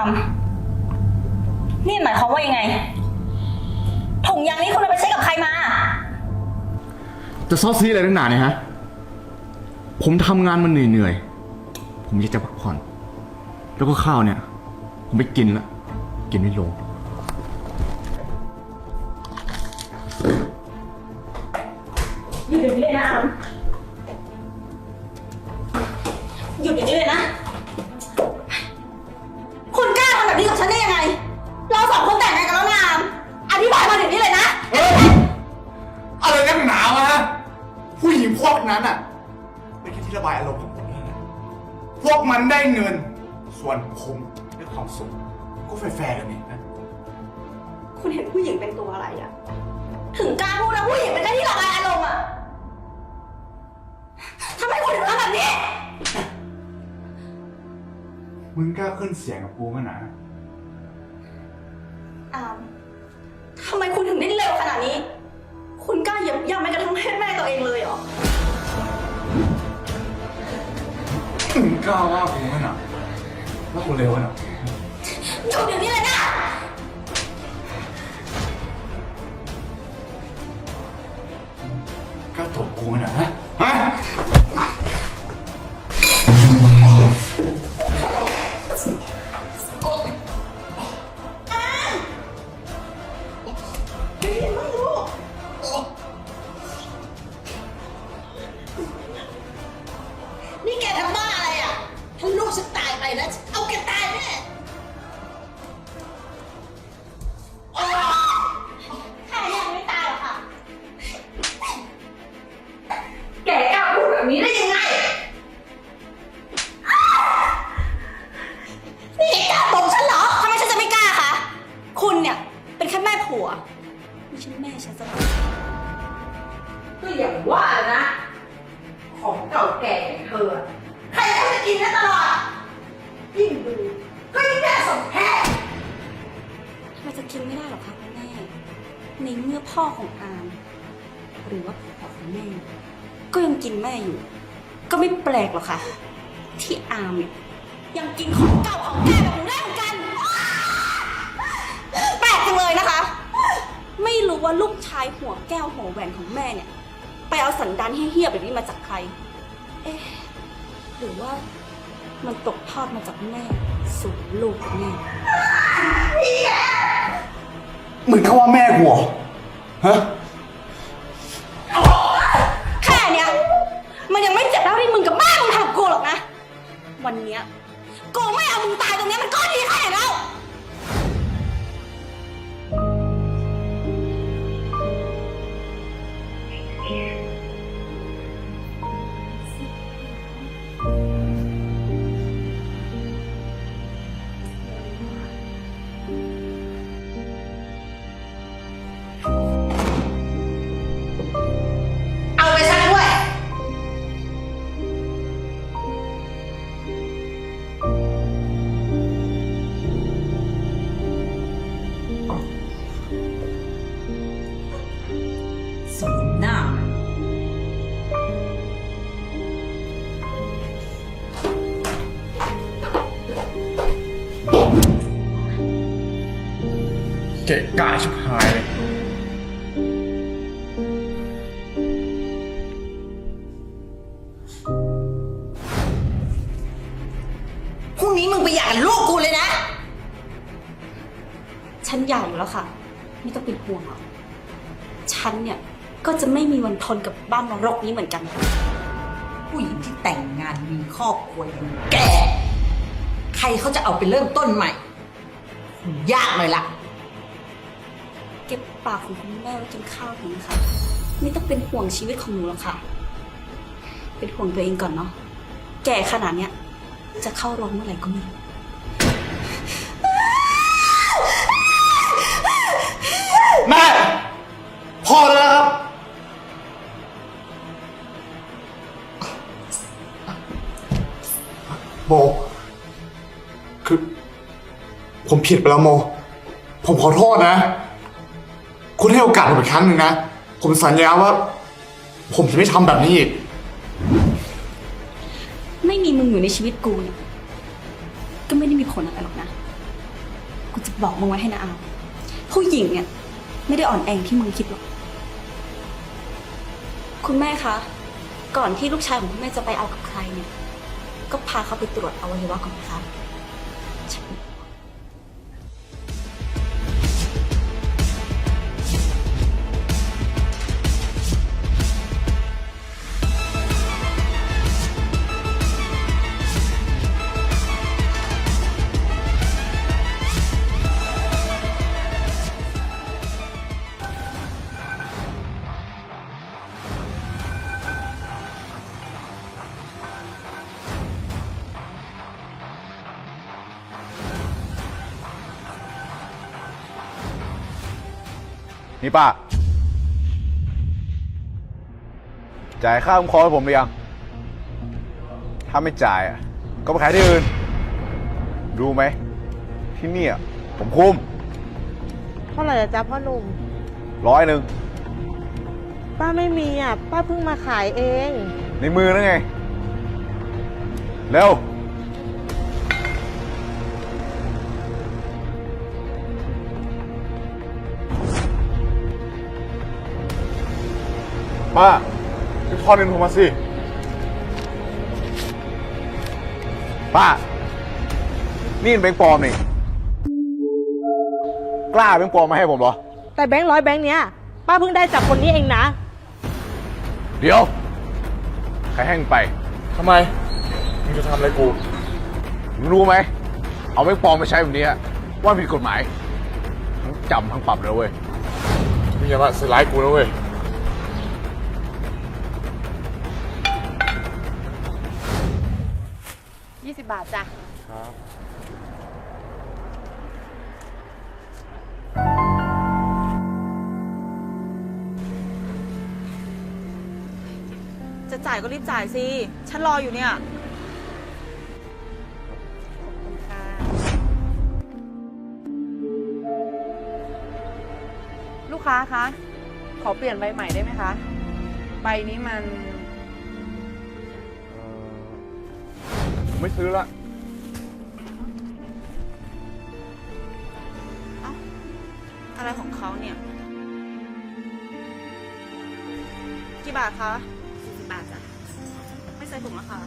าม นี่หมายความว่ายังไง ถุงยางนี้คุณเอาไปใช้กับใครมา จะซอสซีอะไรตั้งนานเนี่ยฮะ ผมทำงานมันเหนื่อยๆ ผมอยากจะพักผ่อน แล้วก็ข้าวเนี่ย ผมไปกินละ กินไม่ลง ก็แฟร์ๆกันนี่นะ คุณเห็นผู้หญิงเป็นตัวอะไรอะถึงกล้าพูดนะผู้หญิงเป็นแค่ที่ระบายอารมณ์อะทำไมคุณถึงทำแบบนี้ มึงกล้าขึ้นเสียงกับกูมั้ยนะ อามทำไมคุณถึงได้เร็วขนาดนี้ คุณกล้าเหยียบย่ำแม้กระทั่งเพศแม่ตัวเองเลยเหรอ มึงกล้าว่ากูมั้ยนะว่ากูเร็วมั้ยนะ หยุดเดี๋ยวนี้เลยนะกล้าตบกูมั้ยนะฮะ ฮะนี่แกทำบ้าอะไรอะ ถ้าลูกฉันตายไปนะ พ่อของอามหรือว่าพ่อของแม่ ก็ยังกินแม่อยู่ ก็ไม่แปลกหรอกค่ะ ที่อามเนี่ยยังกินของเก่าของแก่แบบหนูได้เหมือนกัน แปลกจังเลยนะคะ ไม่รู้ว่าลูกชายหัวแก้วหัวแหวนของแม่เนี่ย ไปเอาสันดานเฮี้ยๆแบบนี้มาจากใคร เอ๊ะหรือว่ามันตกทอดมาจากแม่สู่ลูกแม่ มึงเข้าว่าแม่กูเหรอ ฮ เกะกะชิบหายเลยพรุ่งนี้มึงไปหย่ากับลูกกูเลยนะ ฉันหญ่แล้วค่ะ ไม่ต้องเป็นห่วงหรอกฉันเนี่ยก็จะไม่มีวันทนกับบ้านนรกนี้เหมือนกัน ผู้หญิงที่แต่งงานมีครอบครัวอย่างแก ใครเขาจะเอาไปเริ่มต้นใหม่ ยากเลยล่ะ เก็บปากของคุณแม่ไว้กินข้าวเถอะนะคะ ไม่ต้องเป็นห่วงชีวิตของหนูหรอกค่ะ เป็นห่วงตัวเองก่อนเนาะ แก่ขนาดเนี้ย จะเข้าโรงเมื่อไหร่ก็ไม่รู้แม่ พอแล้วนะครับ โม คือ ผมผิดไปแล้วโม ผมขอโทษนะ คุณให้โอกาสผมอีกครั้งหนึ่งนะ ผมสัญญาว่า ผมจะไม่ทำแบบนี้อีก ไม่มีมึงอยู่ในชีวิตกูเนี่ยก็ไม่ได้มีผลอะไรหรอกนะ กูจะบอกมึงไว้ให้นะอามผู้หญิงเนี่ย ไม่ได้อ่อนแออย่างที่มึงคิดหรอก คุณแม่คะ ก่อนที่ลูกชายของคุณแม่จะไปเอากับใครเนี่ย ก็พาเขาไปตรวจอวัยวะก่อนนะคะ นี่ป้า จ่ายค่าคุ้มครองให้ผมหรือยัง ถ้าไม่จ่ายอะ ก็ไปขายที่อื่นรู้ไหม ที่เนี่ย ผมคุม เท่าไหร่อะจ๊ะพ่อหนุ่ม ร้อยหนึ่ง ป้าไม่มีอะ ป้าเพิ่งมาขายเอง ในมือนั่นไง เร็ว ป้าไปทอนเงินผมมาสิ ป้า นี่เป็นแบงค์ปลอมนี่ กล้าแบงค์ปลอมมาให้ผมเหรอ แต่แบงค์ร้อยแบงค์เนี้ยป้าเพิ่งได้จากคนนี้เองนะ เดี๋ยว ใครแห้งไป ทำไม มึงจะทำอะไรกู มึงรู้ไหม เอาแบงค์ปลอมมาใช้แบบนี้อะว่าผิดกฎหมาย ทั้งจำทั้งปรับเลยเว้ย มึงอย่ามาใส่ร้ายกูนะเว้ย 20 บาทจ้ะจะจ่ายก็รีบจ่ายสิ ฉันรออยู่เนี่ย ลูกค้าคะ ขอเปลี่ยนใบใหม่ได้ไหมคะ ใบนี้มัน ไม่ซื้อละอะไรของเขาเนี่ย กี่บาทคะ40บาทจ้ะไม่ใส่ถุงแล้วค่ะ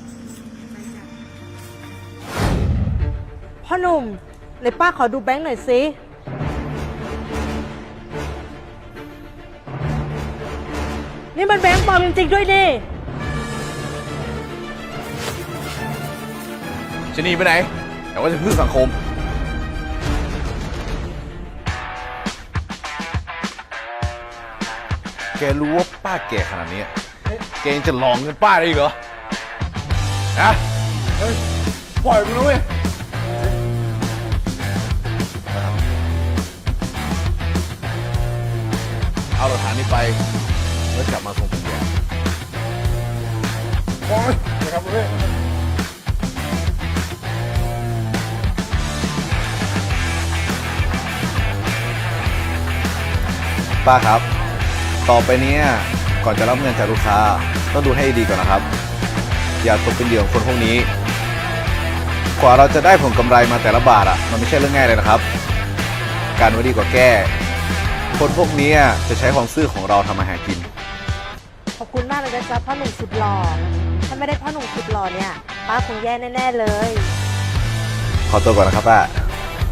ไม่จ้ะพ่อหนุ่มไหนป้าขอดูแบงค์หน่อยสินี่มันแบงค์ปลอมจริงๆด้วยนี่ จะหนีไปไหนแต่ว่าจะพึ่งสังคม แกรู้ว่าป้าแก่ขนาดนี้ แกยังจะหลองเงินป้าได้อีกเหรอนะเฮ้ยปล่อยมันนะเว้ยเอาหลักฐานนี้ไป แล้วกลับมาส่งผมแกโอ้ยนะครับเว้ย ป้าครับ ต่อไปเนี้ก่อนจะรับเงินจากลูกค้าต้องดูให้ดีก่อนนะครับ อย่าตกเป็นเหยื่อของคนพวกนี้ กว่าเราจะได้ผลกำไรมาแต่ละบาทอะมันไม่ใช่เรื่องง่ายเลยนะครับ การไว้ดีกว่าแก้ คนพวกนี้จะใช้ความซื่อของเราทำมาหากิน ขอบคุณมากเลยนะจ๊ะพ่อหนุ่มสุดหล่อ ถ้าไม่ได้พ่อหนุ่มสุดหล่อเนี่ย ป้าคงแย่แน่ ๆ เลย ขอตัวก่อนนะครับป้า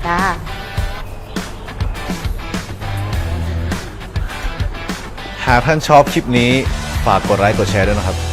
จ้า หากท่านชอบคลิปนี้ ฝากกดไลค์กดแชร์ด้วยนะครับ